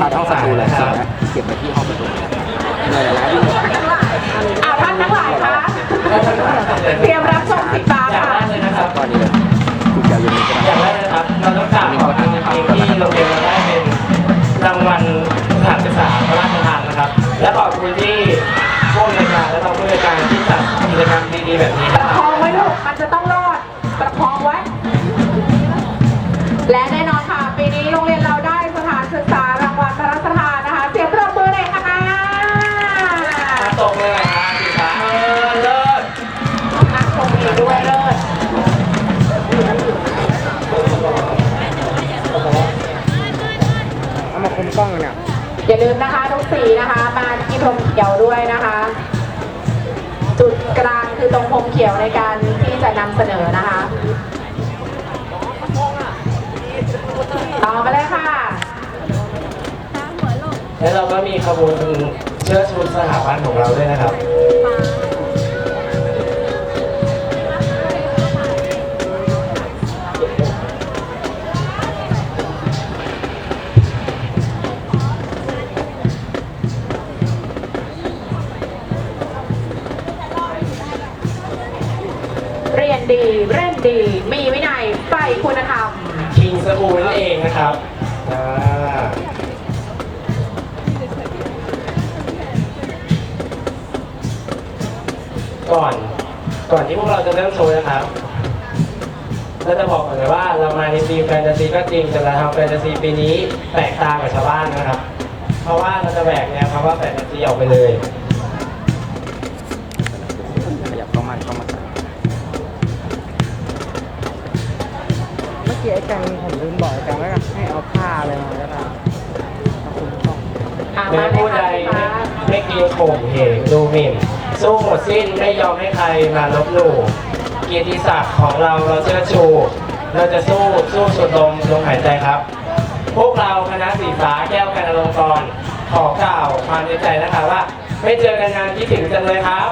ชาร์จห้องสตูเลยคเสีรัยบนะเก็บไว้ที่ห้องสตูเหนื่อยแล้ววิ่งอ่าท่านทั้งหลายคะเตรียมรับชมสิบตาอย่างค่ะแรกเลยนะครับตอนนี้เลยคุณจะยังมีก็อย่างได้แรกเลยนะครับเราต้องกราบขอบคุณจริงๆที่โรงเรียนเราได้เป็นรางวัลสถานศึกษาพระราชทานนะครับ และขอบคุณที่ผู้อำนวยการและผู้บริการที่จัดกิจกรรมดีๆแบบนี้ประคองไว้ลูกมันจ ลืมนะคะทุกสีนะคะ มาที่พรมเขียวด้วยนะคะ จุดกลางคือตรงพรมเขียวในการที่จะนำเสนอนะคะต่อไปเลยค่ะ และเราก็มีขบวนเชิดชูสถาบันของเราด้วยนะครับ นั่นเองนะครับอ่าก่อน ก่อนที่พวกเราจะเริ่มโชว์นะครับเราจะบอกก่อนเลยว่าเรามาในทีมแฟนตาซีก็จริงแต่เราทำแฟนตาซีปีนี้แตกต่างกับชาวบ้านนะครับ เพราะว่าเราจะแบกแนวคำว่าแฟนตาซีออกไปเลย เมื่อกี้ไอ้แกงผมลืมบอกไอ้แกงว่าให้เอาผ้าอะไรมาก็ได้เอาคุมกล้องอ่าแม้มาในผู้ใดค่ะไม่ไม่เกรงข่มเหงดูหมิ่นสู้หมดสิ้นไม่ยอมให้ใครมาลบหลู่เกียรติศักดิ์ของเราเราเชื่อชู เราจะสู้สู้สุดลมลมหายใจครับ พวกเราคณะสีฟ้าแก้วกันอลงกรณ์ขอกล่าวความในใจนะคะว่า ไม่เจอกันนานคิดถึงจังเลยครับ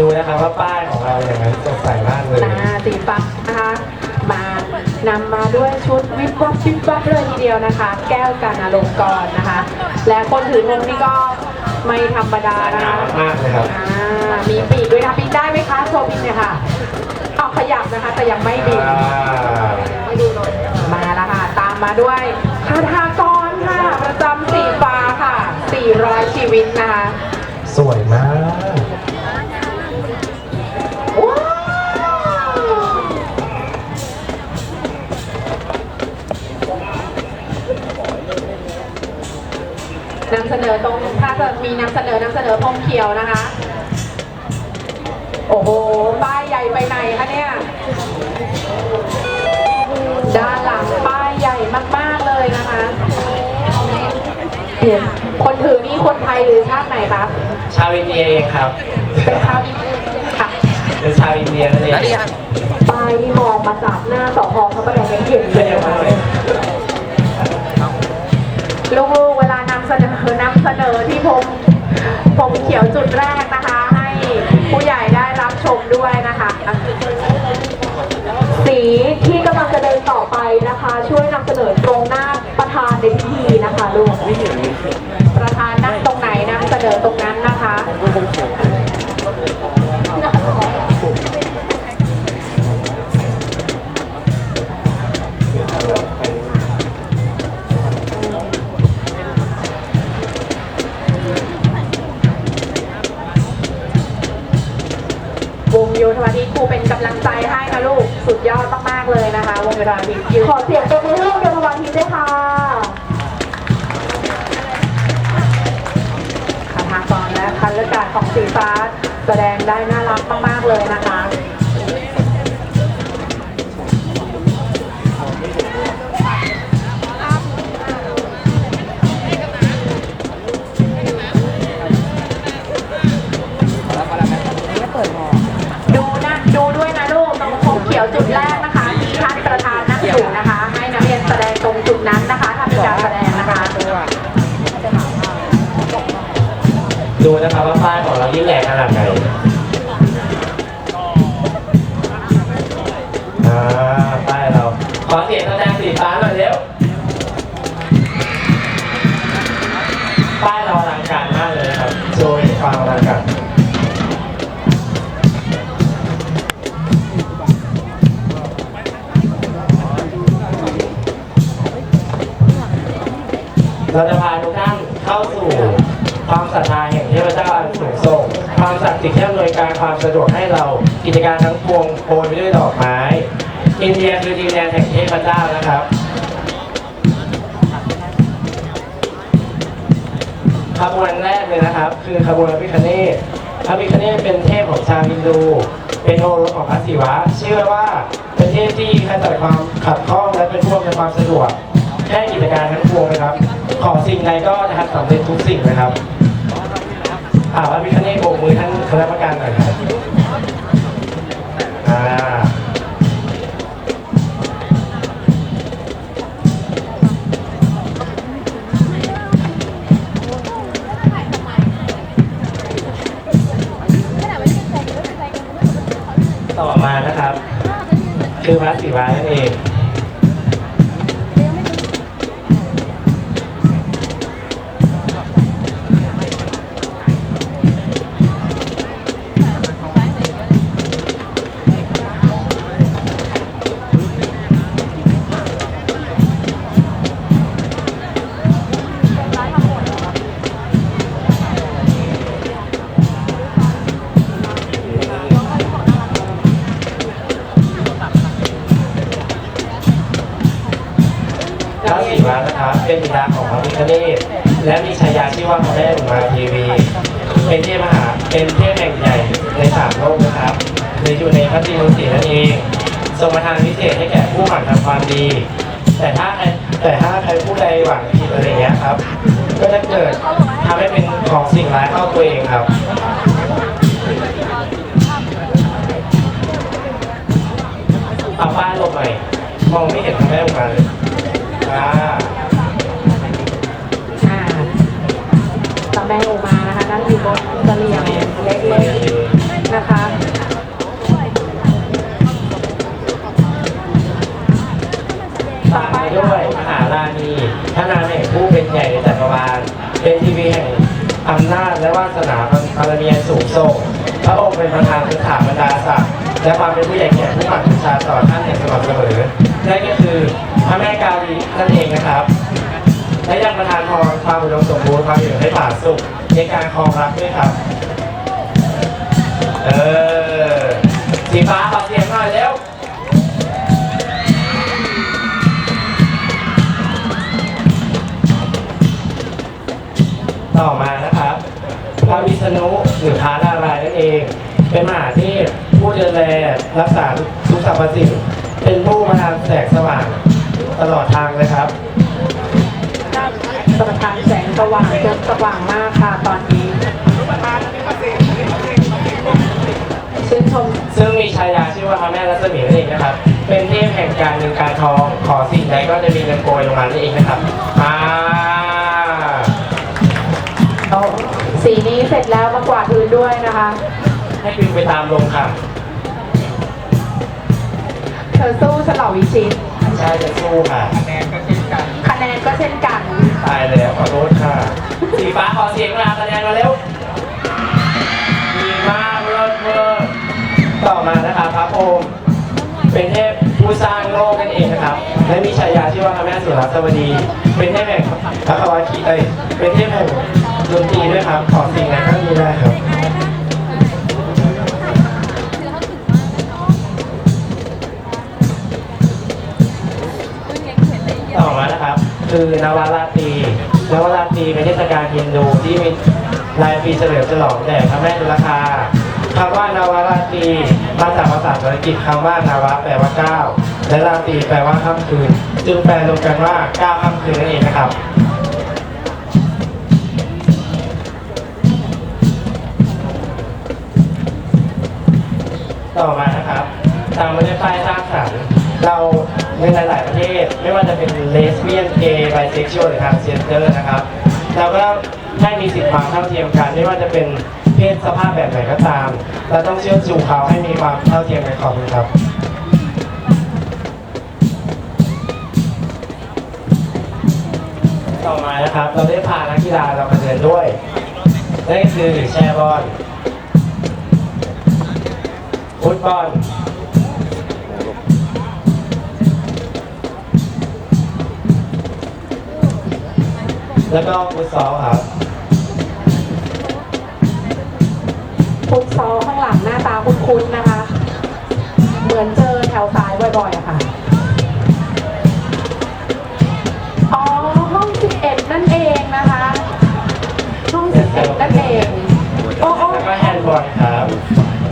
ดูนะครับว่าป้ายของเราอย่างนั้นสดใสมากเลยตาสีฟ้านะคะมานำมาด้วยชุดวิบวับวิบวับเลยทีเดียวนะคะ แก้วกันอารมณ์กรนะคะ และคนถือธงนี่ก็ไม่ธรรมดานะคะมากเลยครับอ่ามีปีกด้วยนะปีกได้ไหมคะโชว์ปีกเนี่ยค่ะเอาขยับนะคะ แต่ยังไม่บินอ่ามาแล้วค่ะ ตามมาด้วยคาถากรค่ะประจำสีฟ้าค่ะ400ชีวิตนะคะ สวยมาก นำเสนอตรงถ้าจะมีนำเสนอนำเสนอพรมเขียวนะคะ โอ้โห ป้ายใหญ่ไปไหนคะเนี่ย ด้านหลังป้ายใหญ่มากๆเลยนะคะเห็นคนถือนี่คนไทยหรือชาติไหนคะชาวอินเดียเองครับเป็นชาวอินเดียค่ะเป็นชาวอินเดียนั่นเองป้ายที่มองมาจากหน้าสพพระประแดงยังเห็นเลไม่ยได้นะมาคะ ผมผมเขียวจุดแรกนะคะ ให้ผู้ใหญ่ได้รับชมด้วยนะคะ สีที่กำลังจะเดินต่อไปนะคะ ช่วยนำเสนอตรงหน้าประธานในพิธีนะคะลูกประธานนั่งตรงไหนนำเสนอตรงนั้นนะคะากเลยนะคะ วงเวลาทิตยืนขอเสียงปรบมือให้วงโยธวาทิตด้วยค่ะคาถากรและคันเลือกกาดของสีฟ้าแสดงได้น่ารักมากๆเลยนะคะ ขอเสียงแสดงสีฟ้าหน่อยเร็วป้ายเราอลังการมากเลยครับโชว์ให้ฟังลังการเราจะพาทุกท่านเข้าสู่ความศรัทธาแห่งเทพเจ้าอันสูงส่ง ความศักดิ์สิทธิ์ที่อำนวยการความสะดวกให้เรา กิจการทั้งปวงโพลไปด้วยดอกไม้ อินเดียคือดินแดนแห่งเทพเจ้านะครับ ขบวนแรกเลยนะครับ คือขบวนพระพิคเนศพระพิคเนศเป็นเทพของชาวฮินดู เป็นโอรสของพระศิวะ เชื่อว่าเป็นเทพที่ขจัดความขัดข้องและเป็นผู้อำนวยความสะดวกแค่กิจการทั้งปวงนะครับ ขอสิ่งใดก็จะทำสำเร็จทุกสิ่งนะครับอ่าพระพิคเนศโบกมือท่านคณะกรรมการหน่อยครับอ่า ต่อมานะครับ คือพระศิวะนั่นเอง เป็นบิดาของพระพิฆเนศและมีฉายาชื่ว่าพระแม่อุมาเทวี เป็นเทพมหาเป็นเทพแห่งใหญ่ในสามโลกนะครับในอยู่ในพระตรีมุสีนั่นเองทรงประทานพิเศษให้แก่ผู้หมั่นทำความดี แต่ถ้าแต่ถ้าใครผู้ใดหวังผิดอะไรเงี้ยครับ ก็จะเกิดทำให้เป็นของสิ่งร้ายเข้าตัวเองครับเอาป้ายลงหน่มองไม่เห็นพระแม่อุมาเลยอ่าอ่า ตาแม่โอมานะคะนั่งอยู่บนเสลียงเล็กๆนะคะตามมาด้วยมหาราณีพระนางแห่งผู้เป็นใหญ่ในจักรวาลเป็นทีวีแห่งอำนาจและวาสนาบารมีอันสูงส่งพระองค์เป็นประธานพื้นฐานบรรดาศักดิ์และความเป็นผู้ใหญ่แก่ผู้บังคับบัญชาต่อท่านอย่างสม่ำเสมอนั่นก็คือพระแม่กาลีนั่นเองนะครับ และยังประทานพรความอุดมสมบูรณ์ความอยู่ให้ผาสุขในการครองรักด้วยครับ เออ สีฟ้าขอเสียงหน่อยเร็วต่อมานะครับ พระวิษณุหรือพระนารายณ์นั่นเอง เป็นมหาเทพผู้ดูแลรักษาทุกสรรพสิ่ง เป็นผู้มาทำแสงสว่างตลอดทางเลยครับ ประทานแสงสว่างจนสว่างมากค่ะตอนนี้ชื่นชมซึ่งมีชายาชื่อว่าพระแม่รัศมีนั่นเองนะครับ เป็นเทพแห่งการเงินการทองขอสิ่งใดก็จะมีเงินโปรยลงมานั่นเองนะครับอ่าเอาสีนี้เสร็จแล้วมากวาดพื้นด้วยนะคะ ให้ปิวไปตามลมค่ะเธอสู้ฉลาวิชิตใช่จะสู้ค่ะคะ แนนก็เช่นกัน ตายแล้วขอโทษค่ะสีฟ้าขอเสียงหน่อยคะแนนมาเร็วดีมากเลิศเวอร์ต่อมานะครับพระพรหมเป็นเทพผู้สร้างโลกนั่นเองนะครับ และมีฉายาชื่อว่าพระแม่สุรัสวดี เป็นเทพแห่งพระควาคีเอ้ยเป็นเทพแห่งดนตรีด้วยครับ ขอสิ่งไหนก็มีได้ครับ คือนวราตรีนวราตรีเป็นเทศกาลฮินดูที่มีรายปีเฉลิมฉลองแด่พระแม่ดุลคาคำว่านวราตรีมาจากภาษาสันสกฤตคำว่านาวะแปลว่าเก้าและราตรีแปลว่าค่ำคืน จึงแปลรวมกันว่าเก้าค่ำคืนนั่นเองนะครับ ไม่ว่าจะเป็นเลสเบี้ยนเกย์ไบเซ็กชวลหรือทางเซนเตอร์นะครับ เราก็ให้มีสิทธิความเท่าเทียมกัน ไม่ว่าจะเป็นเพศสภาพแบบไหนก็ตาม เราต้องเชื่อชูเขาให้มีความเท่าเทียมกันขอบคุณครับต่อมานะครับ เราได้พานักกีฬาเรามาเดินด้วยนั่นก็คือแชร์บอลฟุตบอล แล้วก็ฟุตซอลครับฟุตซอลข้างหลังหน้าตาคุ้นๆนะคะ เหมือนเจอแถวซ้ายบ่อยๆอะค่ะ อ๋อ ห้อง 11 นั่นเองนะคะ ห้อง 11 นั่นเอง โอ้โอ้แล้วก็แฮนด์บอลครับ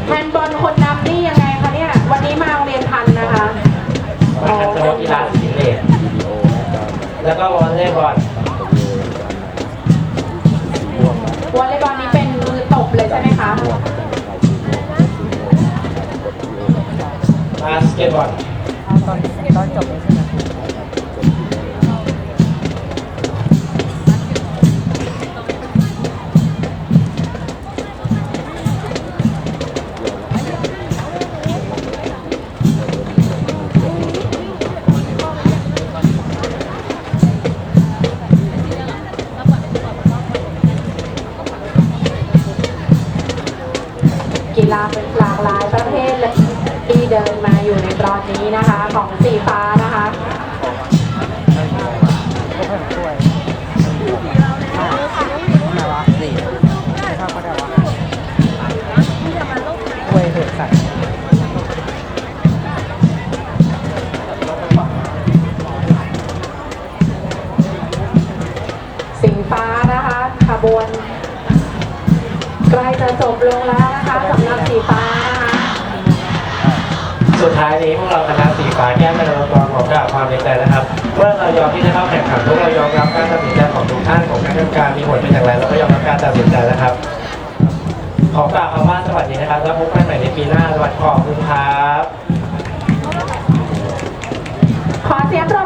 แฮนด์บอลคนนำนี่ยังไงคะเนี่ย วันนี้มาโรงเรียนทันนะคะมาคันโตกีฬาสีเลสแล้วก็วอลเลย์บอล วอลเลย์บอลนี้เป็นมือตบเลยใช่ไหมคะ บาสเกตบอลเอาตอนตอนจบเลยใช่ไหม เดินมาอยู่ในตอนนี้นะคะ ของสีฟ้านะคะ ท้ายนี้พวกเราคณะสีฟ้าแก้มในองค์กรของกล่าวความในใจนะครับเมื่อเรายอมที่จะเข้าแข่งขันพวกเรายอมรับการตัดสินใจของทุกท่านของการทำการมีผลเป็นอย่างไรเราก็ยอมรับการตัดสินใจนะครับ ขอกล่าวคำว่าสวัสดีนะครับ แล้วพบกันใหม่ในปีหน้าสวัสดีขอบคุณครับ ขอเสียงร